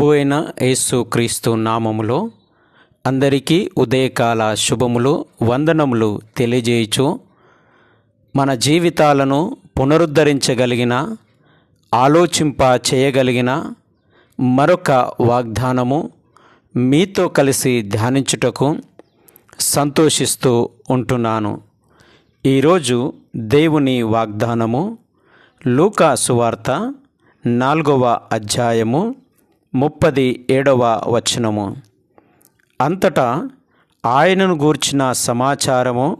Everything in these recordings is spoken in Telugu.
ప్రభు అయిన యేసు క్రీస్తు నామములో అందరికీ ఉదయకాల శుభములు వందనములు తెలియజేయచు మన జీవితాలను పునరుద్ధరించగలిగిన ఆలోచింప చేయగలిగిన మరొక వాగ్దానము మీతో కలిసి ధ్యానించుటకు సంతోషిస్తూ ఉంటున్నాను. ఈరోజు దేవుని వాగ్దానము లూకా సువార్త నాలుగవ అధ్యాయము ముప్పది ఏడవ వచనము. అంతటా ఆయనను గూర్చిన సమాచారము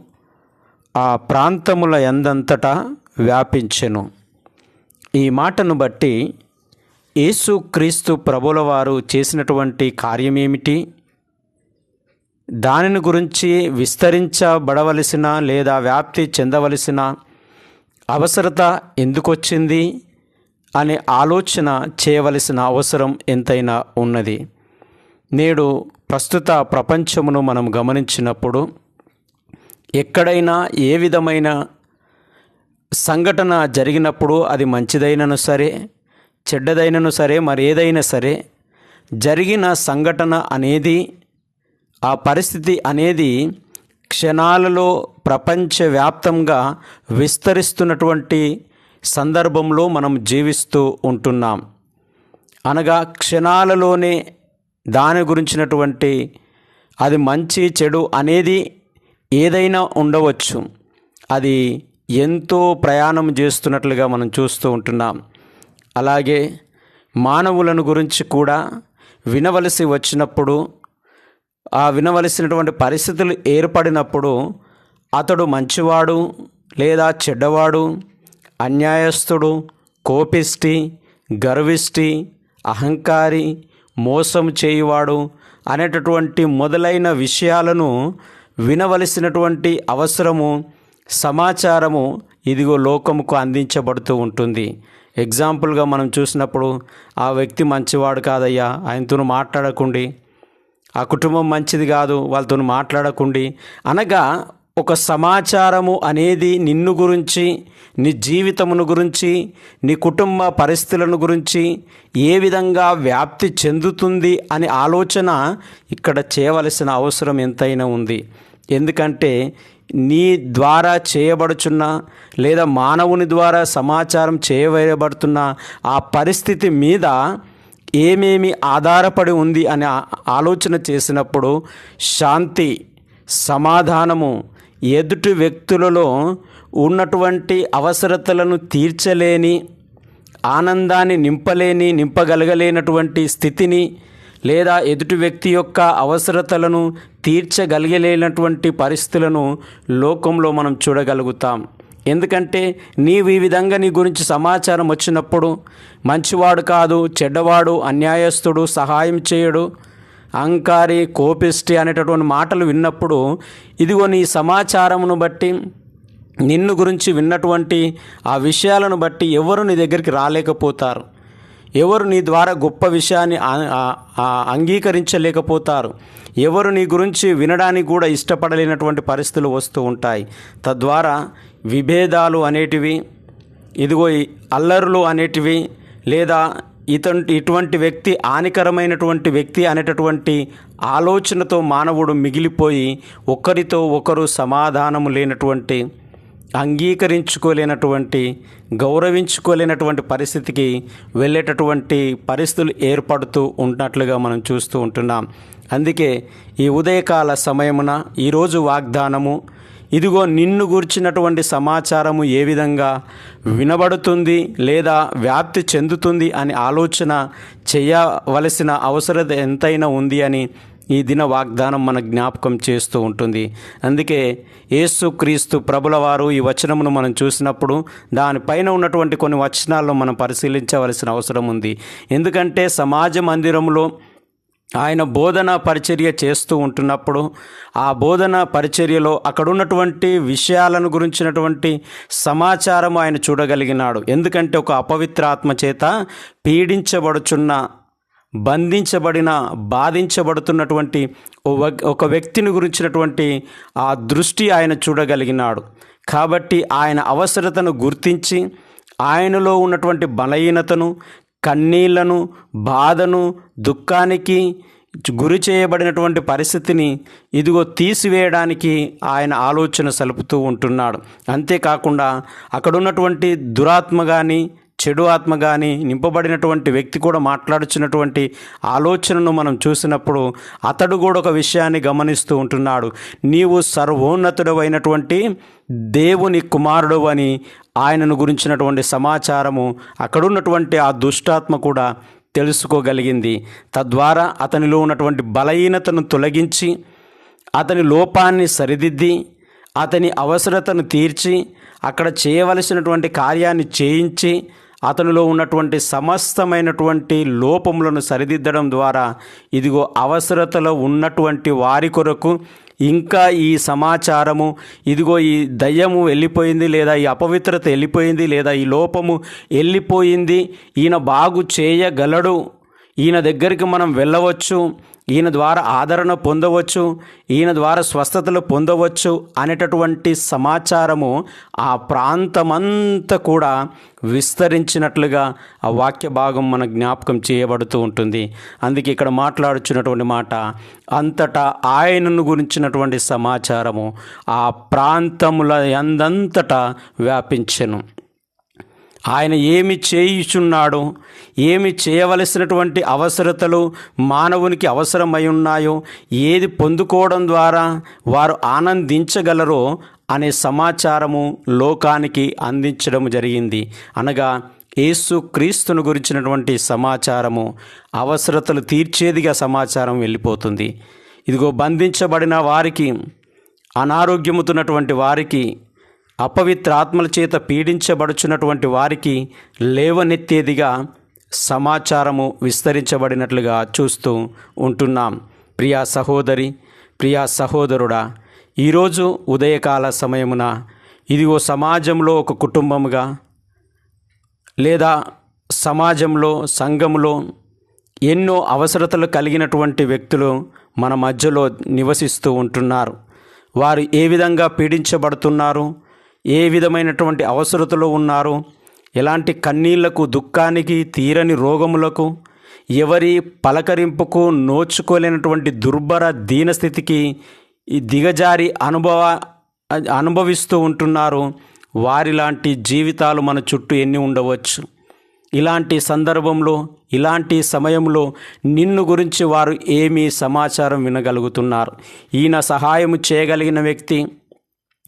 ఆ ప్రాంతముల ఎందంతటా వ్యాపించెను. ఈ మాటను బట్టి యేసు క్రీస్తు ప్రభుల వారు చేసినటువంటి కార్యమేమిటి? దానిని గురించి విస్తరించబడవలసిన లేదా వ్యాప్తి చెందవలసిన అవసరత ఎందుకొచ్చింది? అనే ఆలోచన చేయవలసిన అవసరం ఎంతైనా ఉన్నది. నేడు ప్రస్తుత ప్రపంచమును మనం గమనించినప్పుడు ఎక్కడైనా ఏ విధమైన సంఘటన జరిగినప్పుడు అది మంచిదైనను సరే చెడ్డదైనను సరే మరి ఏదైనా సరే జరిగిన సంఘటన అనేది ఆ పరిస్థితి అనేది క్షణాలలో ప్రపంచవ్యాప్తంగా విస్తరిస్తున్నటువంటి సందర్భంలో మనం జీవిస్తూ ఉంటున్నాం. అనగా క్షణాలలోనే దాని గురించినటువంటి అది మంచి చెడు అనేది ఏదైనా ఉండవచ్చు. అది ఎంతో ప్రయాణం చేస్తున్నట్లుగా మనం చూస్తూ ఉంటున్నాం. అలాగే మానవులను గురించి కూడా వినవలసి వచ్చినప్పుడు ఆ వినవలసినటువంటి పరిస్థితులు ఏర్పడినప్పుడు అతడు మంచివాడు లేదా చెడ్డవాడు అన్యాయస్థుడు కోపిష్టి గర్విష్టి అహంకారి మోసం చేయువాడు అనేటటువంటి మొదలైన విషయాలను వినవలసినటువంటి అవసరము సమాచారము ఇదిగో లోకముకు అందించబడుతూ ఉంటుంది. ఎగ్జాంపుల్గా మనం చూసినప్పుడు ఆ వ్యక్తి మంచివాడు కాదయ్యా ఆయనతో మాట్లాడకుండి. ఆ కుటుంబం మంచిది కాదు వాళ్ళతో మాట్లాడకుండి. అనగా ఒక సమాచారము అనేది నిన్ను గురించి నీ జీవితమును గురించి నీ కుటుంబ పరిస్థితులను గురించి ఏ విధంగా వ్యాప్తి చెందుతుంది అనే ఆలోచన ఇక్కడ చేయవలసిన అవసరం ఎంతైనా ఉంది. ఎందుకంటే నీ ద్వారా చేయబడుచున్న లేదా మానవుని ద్వారా సమాచారం చేయవేయబడుతున్న ఆ పరిస్థితి మీద ఏమేమి ఆధారపడి ఉంది అనే ఆలోచన చేసినప్పుడు శాంతి సమాధానము ఎదుటి వ్యక్తులలో ఉన్నటువంటి అవసరతలను తీర్చలేని ఆనందాన్ని నింపలేని నింపగలగలేనటువంటి స్థితిని లేదా ఎదుటి వ్యక్తి యొక్క అవసరతలను తీర్చగలిగలేనటువంటి పరిస్థితులను లోకంలో మనం చూడగలుగుతాం. ఎందుకంటే నీవు ఈ విధంగా నీ గురించి సమాచారం వచ్చినప్పుడు మంచివాడు కాదు చెడ్డవాడు అన్యాయస్తుడు సహాయం చేయడు. అహంకారి కోపిష్టి అనేటటువంటి మాటలు విన్నప్పుడు ఇదిగో నీ సమాచారమును బట్టి నిన్ను గురించి విన్నటువంటి ఆ విషయాలను బట్టి ఎవరు నీ దగ్గరికి రాలేకపోతారు. ఎవరు నీ ద్వారా గొప్ప విషయాన్ని అంగీకరించలేకపోతారు. ఎవరు నీ గురించి వినడానికి కూడా ఇష్టపడలేనటువంటి పరిస్థితులు వస్తూ ఉంటాయి. తద్వారా విభేదాలు అనేటివి ఇదిగో అల్లరులు అనేటివి లేదా ఇతంటి ఇటువంటి వ్యక్తి హానికరమైనటువంటి వ్యక్తి అనేటటువంటి ఆలోచనతో మానవుడు మిగిలిపోయి ఒకరితో ఒకరు సమాధానము లేనటువంటి అంగీకరించుకోలేనటువంటి గౌరవించుకోలేనటువంటి పరిస్థితికి వెళ్ళేటటువంటి పరిస్థితులు ఏర్పడుతూ ఉన్నట్లుగా మనం చూస్తూ ఉంటున్నాం. అందుకే ఈ ఉదయకాల సమయమున ఈరోజు వాగ్దానము ఇదిగో నిన్ను గూర్చినటువంటి సమాచారము ఏ విధంగా వినబడుతుంది లేదా వ్యాప్తి చెందుతుంది అని ఆలోచన చేయవలసిన అవసరత ఎంతైనా ఉంది అని ఈ దిన వాగ్దానం మన జ్ఞాపకం చేస్తూ ఉంటుంది. అందుకే యేసు క్రీస్తు ప్రభుల వారు ఈ వచనమును మనం చూసినప్పుడు దానిపైన ఉన్నటువంటి కొన్ని వచనాలను మనం పరిశీలించవలసిన అవసరం ఉంది. ఎందుకంటే సమాజ మందిరంలో ఆయన బోధన పరిచర్య చేస్తూ ఉంటున్నప్పుడు ఆ బోధన పరిచర్యలో అక్కడున్నటువంటి విషయాలను గురించినటువంటి సమాచారం ఆయన చూడగలిగినాడు. ఎందుకంటే ఒక అపవిత్ర ఆత్మ చేత పీడించబడుచున్న బంధించబడిన బాధించబడుతున్నటువంటి ఒక వ్యక్తిని గురించినటువంటి ఆ దృష్టి ఆయన చూడగలిగినాడు. కాబట్టి ఆయన అవసరతను గుర్తించి ఆయనలో ఉన్నటువంటి బలహీనతను కన్నీళ్ళను బాధను దుఃఖానికి గురి చేయబడినటువంటి పరిస్థితిని ఇదిగో తీసివేయడానికి ఆయన ఆలోచన సలుపుతూ ఉంటున్నాడు. అంతేకాకుండా అక్కడున్నటువంటి దురాత్మ కానీ చెడు ఆత్మ కానీ నింపబడినటువంటి వ్యక్తి కూడా మాట్లాడుచున్నటువంటి ఆలోచనను మనం చూసినప్పుడు అతడు కూడా ఒక విషయాన్ని గమనిస్తూ ఉంటున్నాడు. నీవు సర్వోన్నతుడు అయినటువంటి దేవుని కుమారుడు అని ఆయనను గురించినటువంటి సమాచారము అక్కడున్నటువంటి ఆ దుష్టాత్మ కూడా తెలుసుకోగలిగింది. తద్వారా అతనిలో ఉన్నటువంటి బలహీనతను తొలగించి అతని లోపాన్ని సరిదిద్ది అతని అవసరతను తీర్చి అక్కడ చేయవలసినటువంటి కార్యాన్ని చేయించి అతనిలో ఉన్నటువంటి సమస్తమైనటువంటి లోపములను సరిదిద్దడం ద్వారా ఇదిగో అవసరతలో ఉన్నటువంటి వారి కొరకు ఇంకా ఈ సమాచారము ఇదిగో ఈ దయ్యము వెళ్ళిపోయింది లేదా ఈ అపవిత్రత వెళ్ళిపోయింది లేదా ఈ లోపము వెళ్ళిపోయింది ఈయన బాగు చేయగలడు. ఈయన దగ్గరికి మనం వెళ్ళవచ్చు ఈయన ద్వారా ఆదరణ పొందవచ్చు ఈయన ద్వారా స్వస్థతలు పొందవచ్చు అనేటటువంటి సమాచారము ఆ ప్రాంతమంతా కూడా విస్తరించినట్లుగా ఆ వాక్య భాగం మన జ్ఞాపకం చేయబడుతూ ఉంటుంది. అందుకే ఇక్కడ మాట్లాడుచున్నటువంటి మాట అంతటా ఆయనను గురించినటువంటి సమాచారము ఆ ప్రాంతముల ఎందంతటా వ్యాపించను. ఆయన ఏమి చేయుచున్నాడో ఏమి చేయవలసినటువంటి అవసరతలు మానవునికి అవసరమై ఉన్నాయో ఏది పొందుకోవడం ద్వారా వారు ఆనందించగలరో అనే సమాచారము లోకానికి అందించడం జరిగింది. అనగా యేసు క్రీస్తును గురించినటువంటి సమాచారము అవసరతలు తీర్చేదిగా సమాచారం వెళ్ళిపోతుంది. ఇదిగో బంధించబడిన వారికి అనారోగ్యముతున్నటువంటి వారికి అపవిత్ర ఆత్మల చేత పీడించబడుచున్నటువంటి వారికి లేవనెత్తేదిగా సమాచారము విస్తరించబడినట్లుగా చూస్తూ ఉంటున్నాం. ప్రియా సహోదరి ప్రియా సహోదరుడా ఈరోజు ఉదయకాల సమయమున ఇదిగో సమాజంలో ఒక కుటుంబముగా లేదా సమాజంలో సంఘంలో ఎన్నో అవసరతలు కలిగినటువంటి వ్యక్తులు మన మధ్యలో నివసిస్తూ ఉంటున్నారు. వారు ఏ విధంగా పీడించబడుతున్నారు? ఏ విధమైనటువంటి అవసరతలో ఉన్నారు? ఎలాంటి కన్నీళ్ళకు దుఃఖానికి తీరని రోగములకు ఎవరి పలకరింపుకు నోచుకోలేనటువంటి దుర్భర దీనస్థితికి ఈ దిగజారి అనుభవ అనుభవిస్తూ ఉంటున్నారు. వారిలాంటి జీవితాలు మన చుట్టూ ఎన్ని ఉండవచ్చు? ఇలాంటి సందర్భంలో ఇలాంటి సమయంలో నిన్ను గురించి వారు ఏమీ సమాచారం వినగలుగుతున్నారు? ఈయన సహాయం చేయగలిగిన వ్యక్తి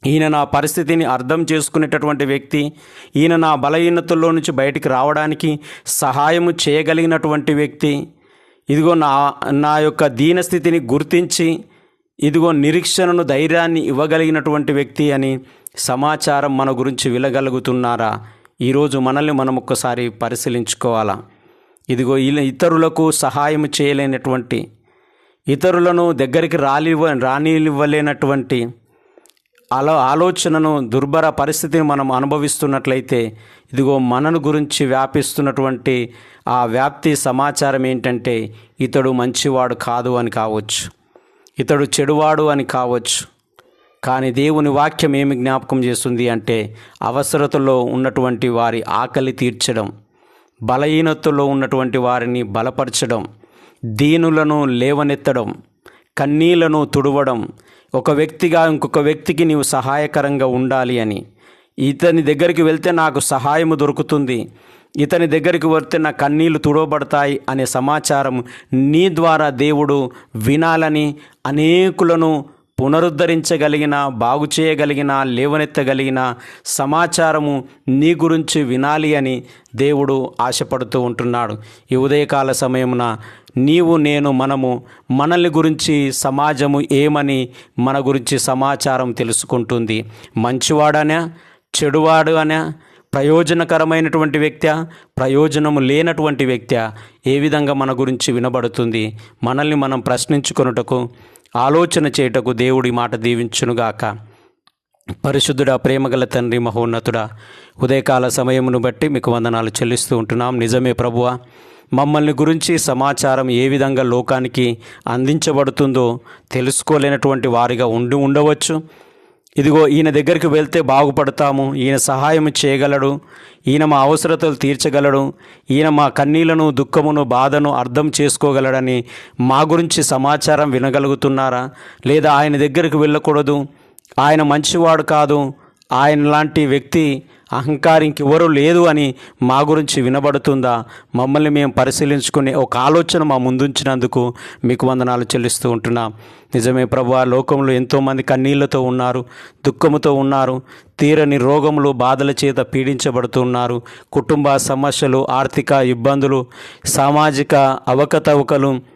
ఈయన నా పరిస్థితిని అర్థం చేసుకునేటటువంటి వ్యక్తి ఈయన నా బలహీనతల్లో నుంచి బయటికి రావడానికి సహాయము చేయగలిగినటువంటి వ్యక్తి. ఇదిగో నా నా యొక్క దీనస్థితిని గుర్తించి ఇదిగో నిరీక్షణను ధైర్యాన్ని ఇవ్వగలిగినటువంటి వ్యక్తి అని సమాచారం మన గురించి వినగలుగుతున్నారా? ఈరోజు మనల్ని మనం ఒక్కసారి పరిశీలించుకోవాలా? ఇదిగో ఇతరులకు సహాయం చేయలేనటువంటి ఇతరులను దగ్గరికి రాలివ్వ రానివ్వలేనటువంటి అలా ఆలోచనను దుర్భర పరిస్థితిని మనం అనుభవిస్తున్నట్లయితే ఇదిగో మనను గురించి వ్యాపిస్తున్నటువంటి ఆ వ్యాప్తి సమాచారం ఏంటంటే ఇతడు మంచివాడు కాదు అని కావచ్చు. ఇతడు చెడువాడు అని కావచ్చు. కానీ దేవుని వాక్యం ఏమి జ్ఞాపకం చేస్తుంది అంటే అవసరతలో ఉన్నటువంటి వారి ఆకలి తీర్చడం బలహీనతలో ఉన్నటువంటి వారిని బలపరచడం దీనులను లేవనెత్తడం కన్నీళ్ళను తుడవడం ఒక వ్యక్తిగా ఇంకొక వ్యక్తికి నీవు సహాయకరంగా ఉండాలి అని. ఇతని దగ్గరికి వెళ్తే నాకు సహాయము దొరుకుతుంది. ఇతని దగ్గరికి వెళ్తే నా కన్నీళ్ళు తుడవబడతాయి అనే సమాచారం నీ ద్వారా దేవుడు వినాలని అనేకులను పునరుద్ధరించగలిగిన బాగు చేయగలిగిన లేవనెత్తగలిగిన సమాచారము నీ గురించి వినాలి అని దేవుడు ఆశపడుతూ ఉంటున్నాడు. ఈ ఉదయకాల సమయమున నీవు నేను మనము మనల్ని గురించి సమాజము ఏమని మన గురించి సమాచారం తెలుసుకుంటుంది? మంచివాడనా? చెడువాడు అనా ప్రయోజనకరమైనటువంటి వ్యక్తి? ప్రయోజనము లేనటువంటి వ్యక్తి? ఏ విధంగా మన గురించి వినబడుతుంది? మనల్ని మనం ప్రశ్నించుకొనుటకు ఆలోచన చేయుటకు దేవుడి మాట దీవించునుగాక. పరిశుద్ధుడా ప్రేమగల తండ్రి మహోన్నతుడా ఉదయకాల సమయమును బట్టి మీకు వందనాలు చెల్లిస్తూ ఉంటున్నాం. నిజమే ప్రభువ మమ్మల్ని గురించి సమాచారం ఏ విధంగా లోకానికి అందించబడుతుందో తెలుసుకోలేనటువంటి వారిగా ఉండి ఉండవచ్చు. ఇదిగో ఈయన దగ్గరికి వెళ్తే బాగుపడతాము. ఈయన సహాయం చేయగలడు. ఈయన మా అవసరతలు తీర్చగలడు. ఈయన మా కన్నీలను దుఃఖమును బాధను అర్థం చేసుకోగలడని మా గురించి సమాచారం వినగలుగుతున్నారా? లేదా ఆయన దగ్గరికి వెళ్ళకూడదు? ఆయన మంచివాడు కాదు. ఆయన లాంటి వ్యక్తి అహంకారం ఇంకెవరూ లేదు అని మా గురించి వినబడుతుందా? మమ్మల్ని మేము పరిశీలించుకునే ఒక ఆలోచన మా ముందుంచినందుకు మీకు వందనాలు చెల్లిస్తూ ఉంటున్నాం. నిజమే ప్రభు ఆ లోకంలో ఎంతోమంది కన్నీళ్ళతో ఉన్నారు దుఃఖముతో ఉన్నారు తీరని రోగములు బాధల చేత పీడించబడుతున్నారు. కుటుంబ సమస్యలు ఆర్థిక ఇబ్బందులు సామాజిక అవకతవకలు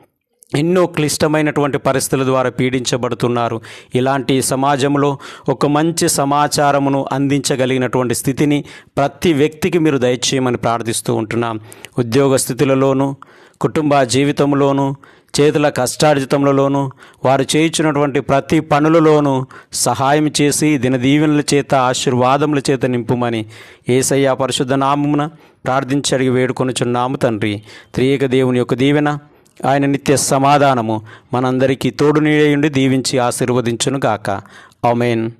ఎన్నో క్లిష్టమైనటువంటి పరిస్థితుల ద్వారా పీడించబడుతున్నారు. ఇలాంటి సమాజంలో ఒక మంచి సమాచారమును అందించగలిగినటువంటి స్థితిని ప్రతి వ్యక్తికి మీరు దయచేయమని ప్రార్థిస్తూ ఉంటున్నాం. ఉద్యోగ స్థితులలోనూ కుటుంబ జీవితంలోనూ చేతుల కష్టార్జితములలోనూ వారు చేయించినటువంటి ప్రతి పనులలోనూ సహాయం చేసి దినదీవెనల చేత ఆశీర్వాదముల చేత నింపుమని ఏసయ్య పరిశుద్ధ నామమున ప్రార్థించి అడిగి వేడుకొనుచున్నాము తండ్రి. త్రియేక దేవుని యొక్క దీవెన ఆయన నిత్య సమాధానము మనందరికీ తోడు నీడయుండి దీవించి ఆశీర్వదించును గాక ఆమెన్.